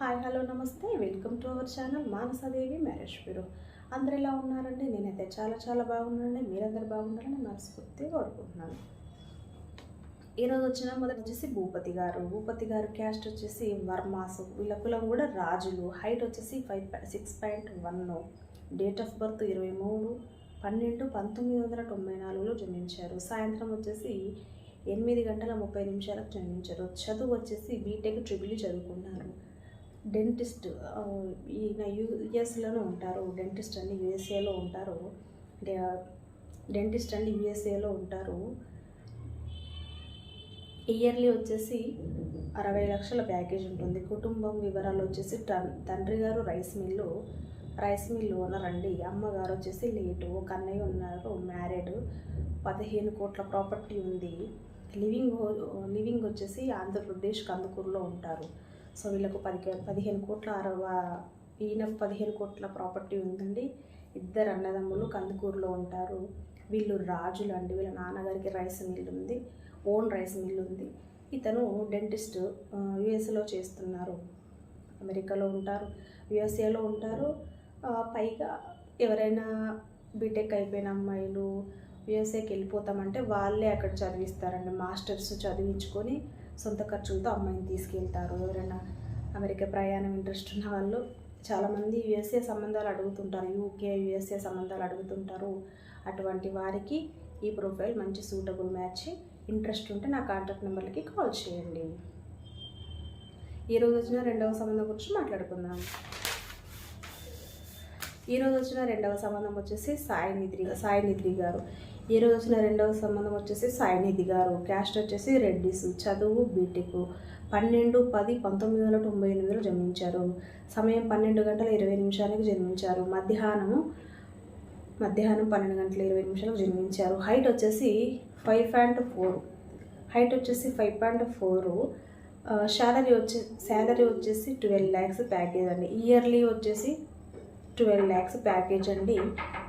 Hi hello నమస్తే. Welcome to our channel Manasadevi marriage bureau. అందరు ఎలా ఉన్నారండి? నేనైతే చాలా చాలా బాగున్నానండి. మీరందరూ బాగున్నారని మనస్ఫూర్తిగా కోరుకుంటున్నాను. ఈరోజు వచ్చిన మొదటి వచ్చేసి భూపతి గారు. భూపతి గారు క్యాస్ట్ వచ్చేసి వర్మాసు. వీళ్ళ కులం కూడా రాజులు. హైట్ వచ్చేసి five six point one date of birth ఇరవై మూడు పన్నెండు పంతొమ్మిది వందల తొంభై నాలుగులో జన్మించారు. సాయంత్రం వచ్చేసి ఎనిమిది గంటల ముప్పై నిమిషాలకు జన్మించారు. చదువు వచ్చేసి బీటెక్ ట్రిబుల్ చదువుకున్నారు. డెంటిస్ట్ ఈయన యుఎస్లోనే ఉంటారు. డెంటిస్ట్ అండి యుఎస్ఏలో ఉంటారు. డెంటిస్ట్ అండి యుఎస్ఏలో ఉంటారు. ఇయర్లీ వచ్చేసి అరవై లక్షల ప్యాకేజ్ ఉంటుంది. కుటుంబం వివరాలు వచ్చేసి తండ్రి గారు rice mill rice mill owner అండి. అమ్మగారు వచ్చేసి లేటు ఒక అన్నయ్య ఉన్నారు మ్యారీడ్ పదిహేను కోట్ల ప్రాపర్టీ ఉంది. లివింగ్ హో- లివింగ్ వచ్చేసి ఆంధ్రప్రదేశ్ కందుకూరులో ఉంటారు. సో వీళ్ళకు పది పదిహేను కోట్ల అరవై ఈయనకు పదిహేను కోట్ల ప్రాపర్టీ ఉందండి. ఇద్దరు అన్నదమ్ములు కందుకూరులో ఉంటారు. వీళ్ళు రాజులు అండి. వీళ్ళ నాన్నగారికి రైస్ మిల్ ఉంది ఓన్ రైస్ మిల్ ఉంది. ఇతను డెంటిస్ట్ యుఎస్ఏలో చేస్తున్నారు. అమెరికాలో ఉంటారు యుఎస్ఏలో ఉంటారు. పైగా ఎవరైనా బీటెక్ అయిపోయిన అమ్మాయిలు యుఎస్ఏకి వెళ్ళిపోతామంటే వాళ్ళే అక్కడ చదివిస్తారండి. మాస్టర్స్ చదివించుకొని సొంత ఖర్చులతో అమ్మాయిని తీసుకెళ్తారు. ఎవరైనా అమెరికా ప్రయాణం ఇంట్రెస్ట్ ఉన్న వాళ్ళు చాలామంది యుఎస్ఏ సంబంధాలు అడుగుతుంటారు. యూకే యుఎస్ఏ సంబంధాలు అడుగుతుంటారు. అటువంటి వారికి ఈ ప్రొఫైల్ మంచి సూటబుల్ మ్యాచ్. ఇంట్రెస్ట్ ఉంటే నా కాంటాక్ట్ నెంబర్కి కాల్ చేయండి. ఈరోజు వచ్చిన రెండవ సంబంధం గురించి మాట్లాడుకుందాం. ఈరోజు వచ్చిన రెండవ సంబంధం వచ్చేసి సాయి నిధి సాయి నిధి గారు ఈరోజు వచ్చిన రెండవ సంబంధం వచ్చేసి సాయి నిధి గారు. క్యాస్ట్ వచ్చేసి రెడ్డిస్ చదువు బీటెక్ పన్నెండు పది పంతొమ్మిది వందల తొంభై ఎనిమిదిలో జన్మించారు. సమయం పన్నెండు గంటల ఇరవై నిమిషానికి జన్మించారు. మధ్యాహ్నము మధ్యాహ్నం పన్నెండు గంటల ఇరవై నిమిషాలకు జన్మించారు. హైట్ వచ్చేసి ఫైవ్ పాయింట్ ఫోర్ హైట్ వచ్చేసి ఫైవ్ పాయింట్ ఫోర్ శాలరీ వచ్చే శాలరీ వచ్చేసి ట్వెల్వ్ ల్యాక్స్ ప్యాకేజ్ అండి. ఇయర్లీ వచ్చేసి ట్వెల్వ్ ల్యాక్స్ ప్యాకేజ్ అండి.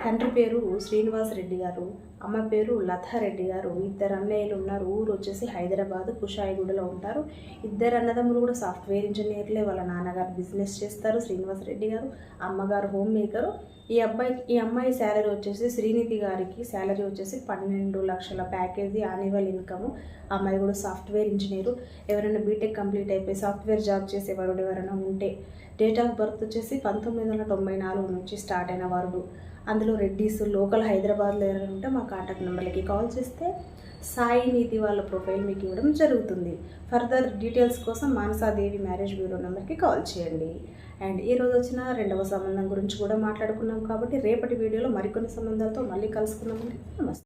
తండ్రి పేరు శ్రీనివాస్ రెడ్డి గారు అమ్మ పేరు లతారెడ్డి గారు. ఇద్దరు అన్నయ్యలు ఉన్నారు. ఊరు వచ్చేసి హైదరాబాద్ కుషాయిగూడలో ఉంటారు. ఇద్దరు అన్నదమ్ములు కూడా సాఫ్ట్వేర్ ఇంజనీర్లే. వాళ్ళ నాన్నగారు బిజినెస్ చేస్తారు శ్రీనివాస్ రెడ్డి గారు. అమ్మగారు హోమ్ మేకరు. ఈ అబ్బాయి ఈ అమ్మాయి శాలరీ వచ్చేసి శ్రీనిధి గారికి శాలరీ వచ్చేసి పన్నెండు లక్షల ప్యాకేజీ యాన్యువల్ ఇన్కమ్. అమ్మాయి కూడా సాఫ్ట్వేర్ ఇంజనీరు. ఎవరైనా బీటెక్ కంప్లీట్ అయిపోయి సాఫ్ట్వేర్ జాబ్ చేసేవారు ఎవరైనా ఉంటే డేట్ ఆఫ్ బర్త్ వచ్చేసి పంతొమ్మిది వందల తొంభై నాలుగు నుంచి స్టార్ట్ అయిన వారు. అందులో రెడ్డీస్ లోకల్ హైదరాబాద్లో ఎవరైనా ఉంటే మా కాంటాక్ట్ నెంబర్లకి కాల్ చేస్తే సాయి నీతి వాళ్ళ ప్రొఫైల్ మీకు ఇవ్వడం జరుగుతుంది. ఫర్దర్ డీటెయిల్స్ కోసం మానసాదేవి మ్యారేజ్ బ్యూరో నెంబర్కి కాల్ చేయండి. అండ్ ఈ రోజు వచ్చిన రెండవ సంబంధం గురించి కూడా మాట్లాడుకున్నాం కాబట్టి రేపటి వీడియోలో మరికొన్ని సంబంధాలతో మళ్ళీ కలుసుకుందామండి. నమస్తే.